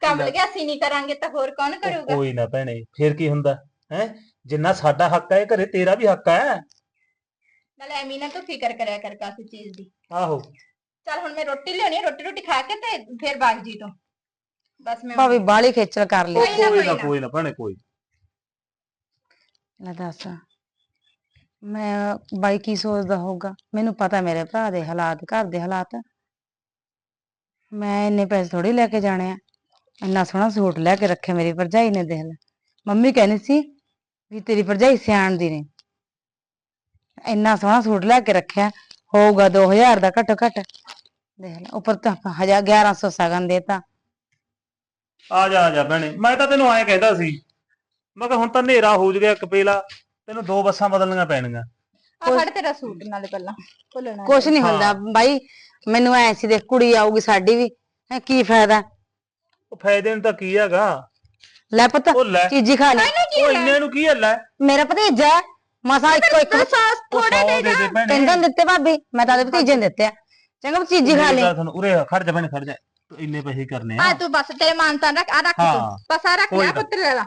ਕਮਲ ਗਿਆ ਅਸੀਂ ਨਹੀਂ ਕਰਾਂਗੇ ਤਾਂ ਹੋਰ ਕੌਣ ਕਰੂਗਾ? ਕੋਈ ਨਾ ਭੈਣੇ ਫੇਰ ਕੀ ਹੁੰਦਾ? ਹੈ? ਜਿੰਨਾ ਸਾਡਾ ਹੱਕ ਹੈ ਘਰੇ ਤੇਰਾ ਵੀ ਹੱਕ ਹੈ। ਨਾਲੇ ਐਵੇਂ ਨਾ ਤੂੰ ਫਿਕਰ ਕਰਿਆ ਕਰ ਕਾਸੀ ਚੀਜ਼ ਦੀ। ਆਹੋ। ਚੱਲ ਹੁਣ ਮੈਂ ਰੋਟੀ ਲਿਆਉਣੀ ਆ ਰੋਟੀ ਰੋਟੀ ਖਾ ਕੇ ਤੇ ਫਿਰ ਬਾਗ ਜੀ ਤੋਂ। ਬਸ ਮੈਂ ਭਾਬੀ ਬਾਲੀ ਖੇਚਲ ਕਰ ਲਈ। ਕੋਈ ਨਾ, ਕੋਈ ਨਾ ਨਾ। ਕੋਈ ਨਾ ਭੈਣੇ ਕੋਈ ਲੈ ਦੱਸ ਮੈਂ ਬਾਈ ਕੀ ਸੋਚਦਾ ਹੋਊਗਾ? ਮੈਨੂੰ ਪਤਾ ਮੇਰੇ ਭਰਾ ਦੇ ਹਾਲਾਤ ਘਰ ਦੇ ਹਾਲਾਤ। ਮੈਂ ਇੰਨੇ ਪੈਸੇ ਥੋੜੀ ਲੈ ਕੇ ਜਾਣੇ ਆ। ਇੰਨਾ ਸੋਹਣਾ ਸੂਟ ਲੈ ਕੇ ਰੱਖਿਆ ਮੇਰੀ ਭਰਜਾਈ ਨੇ ਦੇਖ ਲੈ। ਮੰਮੀ ਕਹਿੰਦੀ ਸੀ ਵੀ ਤੇਰੀ ਭਰਜਾਈ ਸਿਆਣ ਦੀ ਨੇ। ਇੰਨਾ ਸੋਹਣਾ ਸੂਟ ਲੈ ਕੇ ਰੱਖਿਆ ਹੋਊਗਾ 2000 ਦਾ ਘੱਟੋ ਘੱਟ। ਦੇਖ ਲੈ ਉੱਪਰ ਤਾਂ 1000 1100 ਸਗਨ ਦੇਤਾ। ਆ ਜਾ ਆ ਜਾ ਭੈਣੇ ਮੈਂ ਤਾਂ ਤੈਨੂੰ ਐਂ ਕਹਿੰਦਾ ਸੀ ਮੈਂ ਕਿਹਾ ਹੁਣ ਤਾਂ ਹਨੇਰਾ ਹੋ ਗਿਆ ਕਪੇਲਾ ਤੈਨੂੰ ਦੋ ਬੱਸਾਂ ਬਦਲਣੀਆਂ ਪੈਣਗੀਆਂ। ਆ ਫੜ ਤੇਰਾ ਸੂਟ ਨਾਲੇ ਪਹਿਲਾਂ ਭੁੱਲਣਾ ਕੁਛ ਨਹੀਂ ਹੁੰਦਾ ਬਾਈ ਮੈਨੂੰ ਐ ਸੀ ਦੇਖ ਕੁੜੀ ਆਊਗੀ ਸਾਡੀ ਵੀ ਹੈਂ, ਕੀ ਫਾਇਦਾ? ਉਹ ਫਾਇਦੇ ਨੂੰ ਤਾਂ ਕੀ ਹੈਗਾ? ਲੈ ਪੁੱਤ ਉਹ ਲੈ। ਚੀਜ਼ੀ ਖਾ ਲੈ। ਉਹ ਇੰਨੇ ਨੂੰ ਕੀ ਹੱਲਾ ਹੈ ਮੇਰਾ ਭਤੀਜਾ ਮਸਾਂ ਇੱਕੋ ਇੱਕ ਸਾਸ ਉਹ ਸੌ ਦੇ ਦੇ ਭੈਣੇ। ਦਿੱਤੇ ਭਾਬੀ ਮੈਂ ਤਾਂ ਉਹਦੇ ਭਤੀਜੇ ਨੂੰ ਦਿੱਤੇ ਆ। ਚੰਗਾ ਚੀਜ਼ੀ ਖਾ ਲੈ ਸੁਣ, ਉਰੇ ਆ, ਖੜ ਜਾ ਭੈਣੇ ਖੜ ਜਾ। ਤੂੰ ਇੰਨੇ ਪੈਸੇ ਕਰਨੇ ਆ। ਆ ਤੂੰ ਬਸ ਤੇਰੇ ਮਾਨਤਾਂ ਰੱਖ ਆ ਰੱਖ ਤੂੰ। ਬਸ ਆ ਰੱਖ ਕੋਈ ਲੈ ਨਾ। ਪੁੱਤ ਲੈ ਲਾ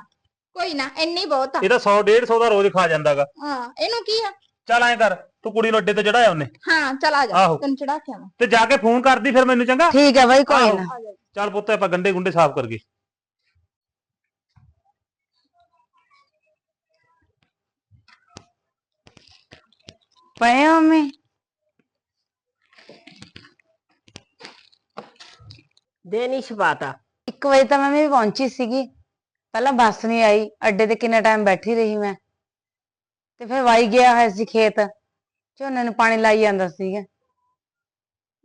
ਕੋਈ ਨਾ ਇੰਨੀ ਬਹੁਤ ਆ। ਇਹ ਤਾਂ 100 150 ਦਾ ਰੋਜ਼ ਖਾ ਜਾਂਦਾਗਾ। ਹਾਂ ਇਹਨੂੰ ਕੀ ਆ? ਚੱਲ ਐਂ ਕਰ ਤੂੰ ਕੁੜੀ ਨੂੰ ਅੱਡੇ ਤੇ ਚੜਾਇਆ ਉਹਨੇ। ਹਾਂ ਚਲ ਆ ਜਾ ਆਹੋ। ਤੈਨੂੰ ਚੜਾ ਕੇ ਆਵਾਂ। ਤੇ ਜਾ ਕੇ ਫੋਨ ਕਰਦੀ ਫਿਰ ਮੈਨੂੰ ਚੰਗਾ? ਠੀਕ ਹੈ ਬਾਈ ਕੋਈ ਆਹੋ। ਨਾ। ਚੱਲ ਪੁੱਤ ਆਪਾਂ ਗੰਡੇ ਗੁੰਡੇ ਸਾਫ਼ ਕਰ ਗਏ ਪਏ ਹੋ ਮੰਮੀ? ਦੇ ਨਹੀਂ ਛਪਾਤਾ। 1 ਵਜੇ ਤਾਂ ਮੈਂ ਵੀ ਪਹੁੰਚੀ ਸੀਗੀ। ਪਹਿਲਾਂ ਬੱਸ ਨਹੀਂ ਆਈ, ਅੱਡੇ ਤੇ ਕਿੰਨਾ ਟਾਈਮ ਬੈਠੀ ਰਹੀ ਮੈਂ। ਤੇ ਫਿਰ ਵਾਈ ਗਿਆ ਹੋਇਆ ਸੀ ਖੇਤ, ਝੋਨੇ ਨੂੰ ਪਾਣੀ ਲਾਈ ਜਾਂਦਾ ਸੀਗਾ।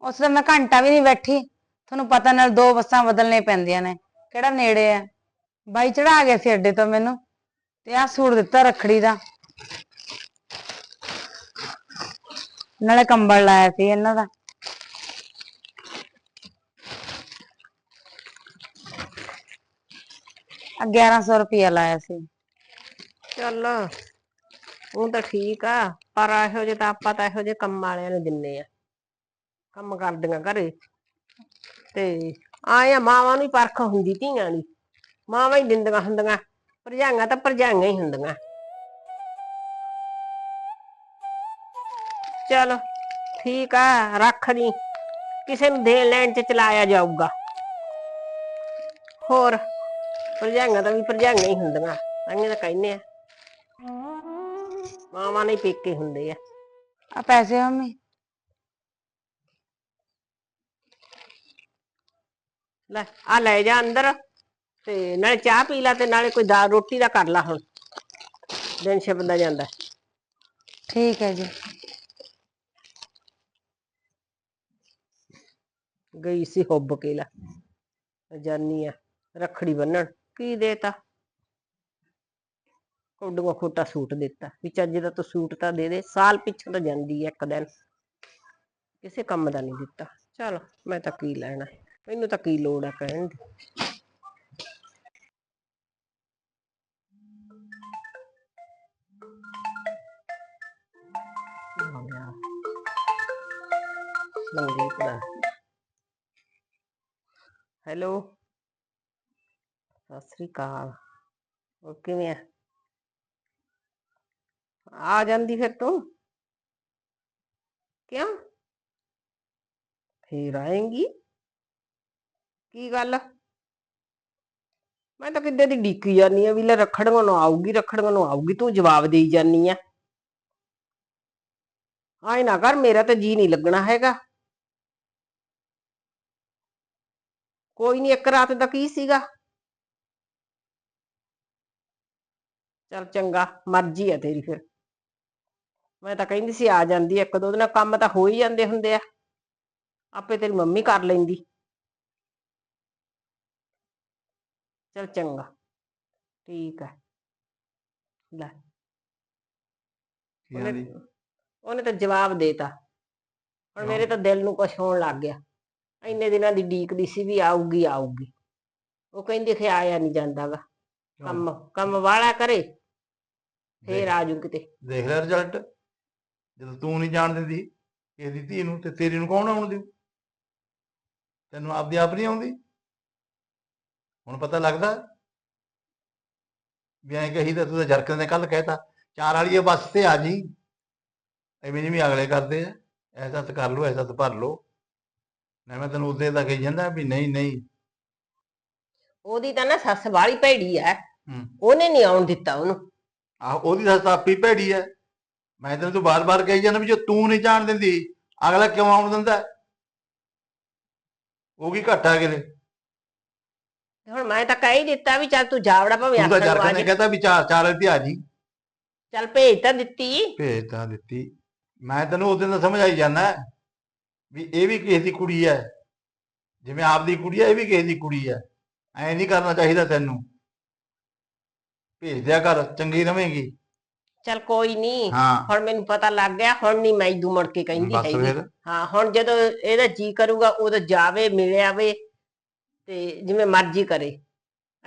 ਉਸ ਦਾ ਮੈਂ ਘੰਟਾ ਵੀ ਨਹੀਂ ਬੈਠੀ। ਤੁਹਾਨੂੰ ਪਤਾ ਨਾਲ ਦੋ ਬੱਸਾਂ ਬਦਲਣੇ ਪੈਂਦੀਆਂ ਨੇ, ਕਿਹੜਾ ਨੇੜੇ ਆ। ਬਾਈ ਚੜਾ ਗਿਆ ਸੀ ਅੱਡੇ ਤੋਂ ਮੈਨੂੰ, ਤੇ ਆਹ ਸੂਟ ਦਿੱਤਾ ਰੱਖੜੀ ਦਾ। ਨਾਲੇ ਕੰਬਲ ਲਾਇਆ ਸੀ ਇਹਨਾਂ ਦਾ। ਆ 1100 ਰੁਪਇਆ ਲਾਇਆ ਸੀ। ਚੱਲ ਉਹ ਤਾਂ ਠੀਕ ਆ, ਪਰ ਇਹੋ ਜਿਹੇ ਤਾਂ ਆਪਾਂ ਤਾਂ ਇਹੋ ਜਿਹੇ ਕੰਮ ਵਾਲਿਆਂ ਨੂੰ ਦਿੰਨੇ ਆ। ਕੰਮ ਕਰਦੀਆਂ ਘਰੇ। ਤੇ ਆਇਆ ਮਾਵਾਂ ਨੂੰ ਹੀ ਪਰਖ ਹੁੰਦੀ, ਧੀਆਂ ਦੀ। ਮਾਵਾਂ ਹੀ ਦਿੰਦੀਆਂ ਹੁੰਦੀਆਂ, ਭਰਜਾਈਆਂ ਤਾਂ ਭਰਜਾਈਆਂ ਹੀ ਹੁੰਦੀਆਂ। ਚਲ, ਠੀਕ ਆ, ਰੱਖ ਲਈ ਕਿਸੇ ਨੂੰ ਦੇਣ ਲੈਣ ਚ ਚਲਾਇਆ ਜਾਊਗਾ। ਹੋਰ ਭਰਜਾਈਆਂ ਤਾਂ ਵੀ ਭਰਜਾਈਆਂ ਹੀ ਹੁੰਦੀਆਂ ਤਾਂ ਤਾਂ ਕਹਿੰਦੇ ਆ। ਮਾਵਾਂ ਨੇ ਪੇਕੇ ਹੁੰਦੇ ਆ। ਆ ਪੈਸੇ ਮੰਮੀ? ਲੈ ਆ ਲੈ ਜਾ ਅੰਦਰ ਤੇ ਨਾਲੇ ਚਾਹ ਪੀ ਲੈ ਤੇ ਨਾਲੇ ਕੋਈ ਦਾਲ ਰੋਟੀ ਦਾ ਕਰ ਲਾ ਹੁਣ। ਦਿਨ ਛਿਪਦਾ ਜਾਂਦਾ। ਠੀਕ ਹੈ ਜੀ। ਗਈ ਸੀ ਹੁੱਬ ਕੇ ਲੈ ਜਾਨੀ ਆ ਰੱਖੜੀ ਬੰਨਣ। ਕੀ ਦੇਤਾ? ਕੋਡੂਆ ਖੋਟਾ ਸੂਟ ਦਿੱਤਾ ਵੀ ਚੱਜ ਦਾ ਤੂੰ ਸੂਟ ਤਾਂ ਦੇ ਦੇ, ਸਾਲ ਪਿੱਛੋਂ ਤਾਂ ਜਾਂਦੀ ਹੈ ਇੱਕ ਦਿਨ। ਕਿਸੇ ਕੰਮ ਦਾ ਨਹੀਂ ਦਿੱਤਾ। ਚਲ ਮੈਂ ਤਾਂ ਕੀ ਲੈਣਾ, ਮੈਨੂੰ ਤਾਂ ਕੀ ਲੋੜ ਆ ਕਹਿਣ ਦੀ। ਆ ਦਾ ਹੈਲੋ। ਸਤਿ ਸ੍ਰੀ ਅਕਾਲ। ਹੋਰ ਕਿਵੇਂ ਆ? ਆ ਜਾਂਦੀ ਫਿਰ ਤੂੰ? ਕਿਉਂ? ਫੇਰ ਆਏਂਗੀ? ਕੀ ਗੱਲ? ਮੈਂ ਤਾਂ ਕਿੱਦੇ ਦੀ ਡੀਕੀ ਜਾਨੀ ਆ ਵੀ ਲੈ ਰੱਖੜੀਆਂ ਨੂੰ ਆਊਗੀ, ਰੱਖੜੀਆਂ ਨੂੰ ਆਊਗੀ, ਤੂੰ ਜਵਾਬ ਦੇਈ ਜਾਨੀ ਆ। ਆਏ ਨਾ ਕਰ, ਮੇਰਾ ਤਾਂ ਜੀ ਨਹੀਂ ਲੱਗਣਾ ਹੈਗਾ। ਕੋਈ ਨਹੀਂ ਇੱਕ ਰਾਤ ਦਾ ਕੀ ਸੀਗਾ? ਚਲ ਚੰਗਾ ਮਰਜ਼ੀ ਆ ਤੇਰੀ ਫਿਰ। ਮੈਂ ਤਾਂ ਕਹਿੰਦੀ ਸੀ ਆ ਜਾਂਦੀ ਇੱਕ ਦੋ ਦਿਨ ਕੰਮ ਤਾਂ ਹੋ ਹੀ ਜਾਂਦੇ ਹੁੰਦੇ ਆ। ਆਪੇ ਤੇਰੀ ਮੰਮੀ ਕਰ ਲੈਂਦੀ। ਚਲ ਚੰਗਾ ਠੀਕ ਆ। ਲੈ। ਕੀ ਉਹਨੇ ਆਂਦੀ ਉਹਨੇ ਤਾਂ ਜਵਾਬ ਦੇਤਾ ਹੁਣ ਮੇਰੇ ਤਾਂ ਦਿਲ ਨੂੰ ਕੁਛ ਹੋਣ ਲੱਗ ਗਿਆ। ਇੰਨੇ ਦਿਨਾਂ ਦੀ ਡੀਕਦੀ ਸੀ ਵੀ ਆਊਗੀ ਆਊਗੀ। ਉਹ ਕਹਿੰਦੀ ਕਿ ਆਇਆ ਨਹੀਂ ਜਾਂਦਾਗਾ। ਕੰਮ ਕੰਮ ਵਾਲਾ ਕਰੇ। ਫੇਰ ਆਜੂ ਕਿਤੇ ਦੇਖ ਲੈ ਰਿਜ਼ਲਟ ਜਦੋਂ ਤੂੰ ਨਹੀਂ ਜਾਣ ਦਿੰਦੀ ਇਹਦੀ ਧੀ ਨੂੰ ਤੇ ਤੇਰੀ ਨੂੰ ਕੌਣ ਆਉਣ ਦਿਓ ਤੈਨੂੰ ਆਪਦੀ ਆਪ ਨਹੀਂ ਆਉਂਦੀ। ਹੁਣ ਪਤਾ ਲੱਗਦਾ ਵੀ ਐਂ ਕਹੀ ਤਾਂ ਤੂੰ ਤਾਂ ਜਰਕਨ ਨੇ ਕੱਲ ਕਹਿਤਾ ਚਾਰ ਵਾਲੀ ਬੱਸ ਤੇ ਆ ਜੀ। ਐਵੇਂ ਜਿਵੇਂ ਅਗਲੇ ਕਰਦੇ ਆ ਐਸਾ ਤਾਂ ਕਰ ਲੋ ਐਸਾ ਤਾਂ ਭਰ ਲੋ ਨਾ ਮੈਂ ਤੈਨੂੰ ਉਦੋਂ ਦਾ ਕਹੀ ਜਾਂਦਾ ਵੀ ਨਹੀਂ ਨਹੀਂ। ਉਹਦੀ ਤਾਂ ਨਾ ਸੱਸ ਵਾਲੀ ਭੈੜੀ ਐ ਹੂੰ। ਉਹਨੇ ਨਹੀਂ ਆਉਣ ਦਿੱਤਾ ਉਹਨੂੰ। ਆਹ ਉਹਦੀ ਸੱਸ ਤਾਂ ਆਪੀ ਭੈੜੀ ਐ। ਮੈਂ ਤੈਨੂੰ ਤੂੰ ਬਾਰ-ਬਾਰ ਕਹੀ ਜਾਂਦਾ ਵੀ ਜੇ ਤੂੰ ਨਹੀਂ ਜਾਣ ਦਿੰਦੀ ਅਗਲਾ ਕਿਉਂ ਆਉਣ ਦਿੰਦਾ? ਉਹ ਕੀ ਘਟਾ ਕਿਲੇ ਤੇ ਹੁਣ ਮੈਂ ਤਾਂ ਕਹਿ ਹੀ ਦਿੱਤਾ ਵੀ ਚੱਲ ਤੂੰ ਜਾਵੜਾ ਭਾਵੇਂ ਤੂੰ ਤਾਂ ਆਖਣ ਆ ਨੇ। ਕਹਤਾ ਵੀ ਚਾਰ ਚਾਰ ਤੇ ਆ ਜੀ। ਚੱਲ ਭੇਜ ਤਾਂ ਦਿੱਤੀ। ਭੇਜ ਤਾਂ ਦਿੱਤੀ। ਮੈਂ ਤੈਨੂੰ ਉਸ ਦਿਨ ਦਾ ਸਮਝ ਆਈ ਜਾਂਦਾ ਵੀ ਇਹ ਵੀ ਕਿਸੇ ਦੀ ਕੁੜੀ ਹੈ ਜਿਵੇਂ ਆਪਦੀ ਕੁੜੀ ਹੈ ਇਹ ਵੀ ਕਿਸੇ ਦੀ ਕੁੜੀ ਹੈ ਐ ਨਹੀਂ ਕਰਨਾ ਚਾਹੀਦਾ ਤੈਨੂੰ। ਭੇਜ ਦਿਆ ਕਰ ਚੰਗੀ ਰਵੇਂਗੀ। ਚੱਲ ਕੋਈ ਨਹੀਂ ਹਾਂ। ਹੁਣ ਮੈਨੂੰ ਪਤਾ ਲੱਗ ਗਿਆ ਹੁਣ ਨਹੀਂ ਮੈਂ ਇਦੂ ਮੁੜ ਕੇ ਕਹਿੰਦੀ ਬਸ ਹੈਗੀ। ਫਿਰ। ਹਾਂ ਹੁਣ ਜਦੋਂ ਇਹਦਾ ਜੀ ਕਰੂਗਾ ਉਦੋਂ ਜਾਵੇ ਮਿਲ ਆਵੇ ਤੇ ਜਿਵੇਂ ਮਰਜ਼ੀ ਕਰੇ।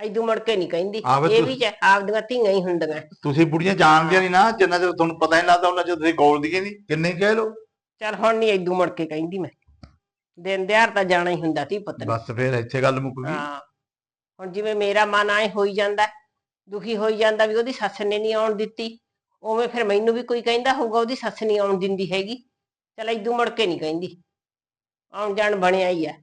ਇਦੂ ਮੁੜ ਕੇ ਨਹੀਂ ਕਹਿੰਦੀ। ਆਵੇ ਇਹ ਤੁਸ- ਵੀ ਚ ਆਪਦੀਆਂ ਧੀਆਂ ਹੀ ਹੁੰਦੀਆਂ। ਤੁਸੀਂ ਬੁੜੀਆਂ ਜਾਣਦੀਆਂ ਨਹੀਂ ਨਾ ਜਿੰਨਾ ਚਿਰ ਤੁਹਾਨੂੰ ਪਤਾ ਨਹੀਂ ਲੱਗਦਾ ਉਹਨਾਂ ਚਿਰ ਤੁਸੀਂ ਗੋਲਦੀਆਂ ਨਹੀਂ ਕਿੰਨੇ ਕਹਿ ਲੋ ਚੱਲ ਹੁਣ ਨਹੀਂ ਇਦੂ ਮੁੜ ਕੇ ਕਹਿੰਦੀ ਮੈਂ। ਦਿਨ ਦਿਹਾੜ ਤਾਂ ਜਾਣਾ ਹੀ ਹੁੰਦਾ ਤੀ ਪੁੱਤ ਨੇ। ਬਸ ਫਿਰ ਇੱਥੇ ਗੱਲ ਮੁੱਕ ਗਈ। ਹਾਂ। ਹੁਣ ਜਿਵੇਂ ਮੇਰਾ ਮਨ ਆਏ ਹੋਈ ਜਾਂਦਾ। ਦੁਖੀ ਹੋਈ ਜਾਂਦਾ ਵੀ ਉਹਦੀ ਸੱਸ ਨੇ ਨਹੀਂ ਆਉਣ ਦਿੱਤੀ। ਉਵੇਂ ਫਿਰ ਮੈਨੂੰ ਵੀ ਕੋਈ ਕਹਿੰਦਾ ਹੋਊਗਾ ਉਹਦੀ ਸੱਸ ਨਹੀਂ ਆਉਣ ਦਿੰਦੀ ਹੈਗੀ। ਚਲ ਇਦੂ ਮੁੜ ਕੇ ਨਹੀਂ ਕਹਿੰਦੀ। ਆਉਣ ਜਾਣ ਬਣਿਆ ਹੀ ਆ।